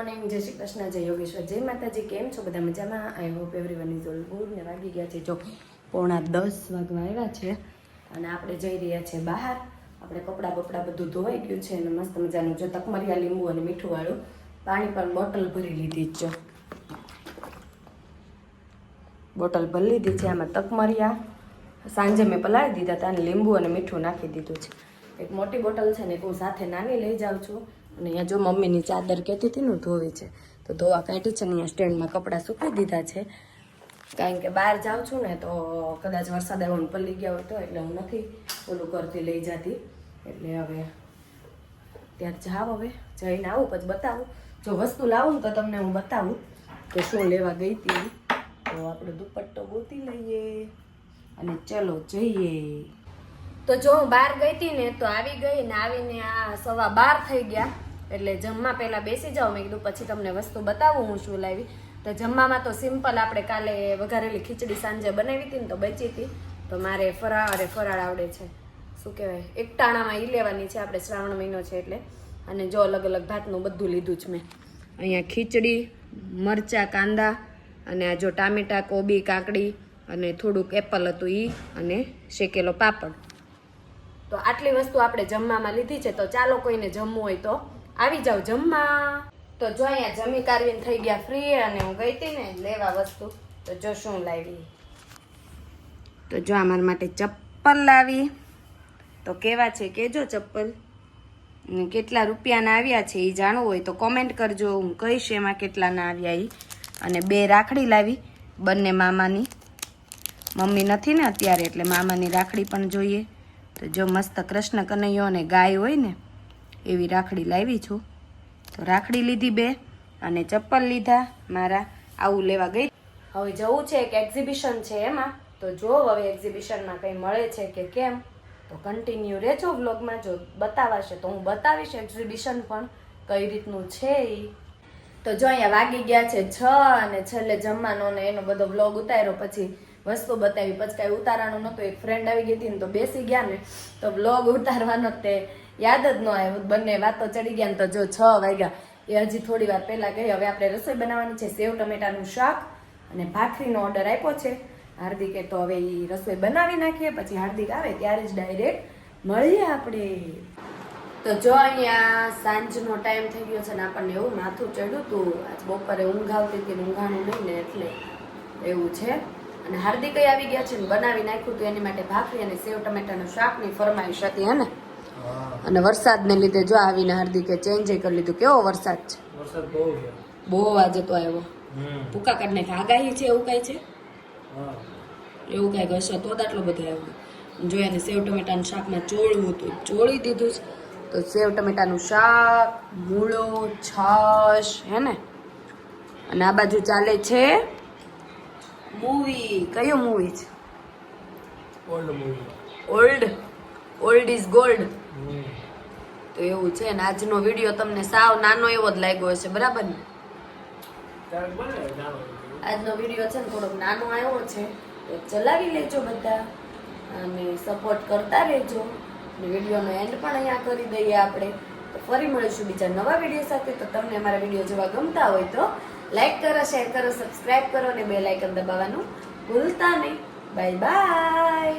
Morning જય શ્રી કૃષ્ણ, જય યોગેશ્વર, જય માતાજી, કેમ છો? બધા મજામાં? I hope everyone is all good ને વાગી ગયા છે. જો, પોણા દસ વાગવા આવ્યા છે અને આપણે જઈ રહ્યા છીએ બહાર. આપણે કપડાં બપડા બધું ધોવાઈ ગયું છે અને મસ્ત મજાનું જો, તકમરિયા લીંબુ અને મીઠુંવાળું પાણી પણ બોટલ ભરી લીધી જો બોટલ ભરી લીધી છે, આમાં તકમરિયા. સાંજે મેં પલાળી દીધા હતા અને લીંબુ અને મીઠું નાખી દીધું છે. એક મોટી બોટલ છે ને એક હું સાથે નાની લઈ જાઉં છું. અને અહીંયા જો મમ્મીની ચાદર કહેતી હતી ને ધોવી છે, તો ધોવા કાઢી છે ને અહીંયા સ્ટેન્ડમાં કપડાં સુકાઈ દીધા છે. કારણ કે બહાર જાઉં છું ને, તો કદાચ વરસાદ આવ્યો ને પલ્લી ગયા હોય તો, એટલે હું નથી ઓલું કરતી લઈ જતી. એટલે હવે ત્યાં જાવ હવે, જઈને આવું, પછી બતાવું. જો વસ્તુ લાવું તો તમને હું બતાવું કે શું લેવા ગઈ હતી. તો આપણે દુપટ્ટો ગોતી લઈએ અને ચલો જઈએ. તો જો હું બહાર ગઈ હતી ને, તો આવી ગઈ ને આવીને આ સવા બાર થઈ ગયા. એટલે જમવા પહેલાં બેસી જાઉં. મેં કીધું પછી તમને વસ્તુ બતાવું હું શું લાવી. તો જમવામાં તો સિમ્પલ આપણે કાલે વઘારેલી ખીચડી સાંજે બનાવી હતી ને તો બચી હતી. તો મારે ફરાળ ફરાળ આવડે છે. શું કહેવાય? એકટાણામાં ઈ લેવાની છે. આપણે શ્રાવણ મહિનો છે એટલે. અને જો અલગ અલગ ભાતનું બધું લીધું છે મેં. અહીંયા ખીચડી, મરચાં, કાંદા અને આ જો ટામેટા, કોબી, કાકડી અને થોડુંક એપલ હતું ઈ અને શેકેલો પાપડ. તો આટલી વસ્તુ આપણે જમવામાં લીધી છે, તો ચાલો કોઈને જમવું હોય તો આવી જાવ જમવા. તો જો અહીંયા જમી કારવીને થઈ ગયા ફ્રી અને હું ગઈ હતી ને, લેવા વસ્તુ. તો જો શું લાવી. તો જો અમારા માટે ચપ્પલ લાવી. તો કેવા છે કેજો ચપ્પલ? કેટલા રૂપિયાના આવ્યા છે એ જાણવું હોય તો કોમેન્ટ કરજો, હું કહીશ એમાં કેટલાના આવ્યા એ અને બે રાખડી લાવી, બંને મામાની. મમ્મી નથી ને અત્યારે, એટલે મામાની રાખડી પણ જોઈએ. તો જો મસ્ત કૃષ્ણ કનૈયો અને ગાય હોય ને, એવી રાખડી લાવી છું. તો રાખડી લીધી બે અને ચપ્પલ લીધા મારા, આવું લેવા ગઈ. હવે જવું છે એક એક્ઝિબિશન છે એમાં. તો જો હવે એક્ઝિબિશનમાં કંઈ મળે છે કે કેમ, તો કન્ટિન્યુ રહેજો વ્લોગમાં જો બતાવાશે તો હું બતાવીશ એક્ઝિબિશન પણ કઈ રીતનું છે એ તો જો અહીંયા વાગી ગયા છે છ અને છેલ્લે જમવાનો ને એનો બધો વ્લોગ ઉતાર્યો, પછી વસ્તુ બતાવી. પછી કાંઈ ઉતારવાનું નહોતું. એક ફ્રેન્ડ આવી ગઈ હતી ને તો બેસી ગયા ને, તો બ્લોગ ઉતારવાનો તે યાદ જ ન આવ્યો. બંને વાતો ચડી ગયા ને તો જો છ વાગ્યા. એ હજી થોડી વાર પહેલા ગઈ હવે આપણે રસોઈ બનાવવાની છે, સેવ ટમેટાનું શાક અને ભાખરીનો ઓર્ડર આપ્યો છે. હાર્દિકે તો હવે એ રસોઈ બનાવી નાખીએ. પછી હાર્દિક આવે ત્યારે જ ડાયરેક્ટ મળીએ આપણે. તો જો અહીંયા સાંજનો ટાઈમ થઈ ગયો છે ને, આપણને એવું માથું ચડ્યું હતું આજ બપોરે ઊંઘ આવતી હતી ઊંઘાણું નહીં ને એટલે એવું છે. અને હાર્દિક આવી ગયા છે ને બનાવી નાખ્યું હતું એની માટે ભાખરી અને સેવ ટમેટાનું શાકની ફરમાઈશ હતી હે ને? અને વરસાદને લીધે જો આવીને હાર્દિકે ચેન્જ કરી લીધું. કેવો વરસાદ છે? વરસાદ બહુ છે. બહુ આજે તો આવ્યો. ભૂકા કાઢને આગાહી છે એવું કાંઈ છે? એવું કાંઈક હશે? તો જ આટલો બધો આવ્યો. જોયા ને સેવ ટમેટાનું શાકમાં ચોળવું હતું. ચોળી દીધું છે. તો સેવ ટમેટાનું શાક મૂળો છાશ હે ને? અને આ બાજુ ચાલે છે મૂવી કયું મૂવી છે? Old movie old old is gold તો એવું છે ને આજનો વીડિયો તમને સાવ નાનો એવો જ લાગ્યો હશે બરાબર ને? આજનો વીડિયો છે ને થોડોક નાનો આવ્યો છે તો ચલાવી લેજો બધા. અને સપોર્ટ કરતા રહેજો. અને વિડીયોનો એન્ડ પણ અહીંયા કરી દઈએ આપણે. તો ફરી મળીશું બીજા નવા વીડિયો સાથે. તો તમને અમારા વીડિયો જોવા ગમતા હોય તો લાઈક કરો શેર કરો સબસ્ક્રાઈબ કરો અને બે લાઇકન દબાવવાનું ભૂલતા નહીં. Bye bye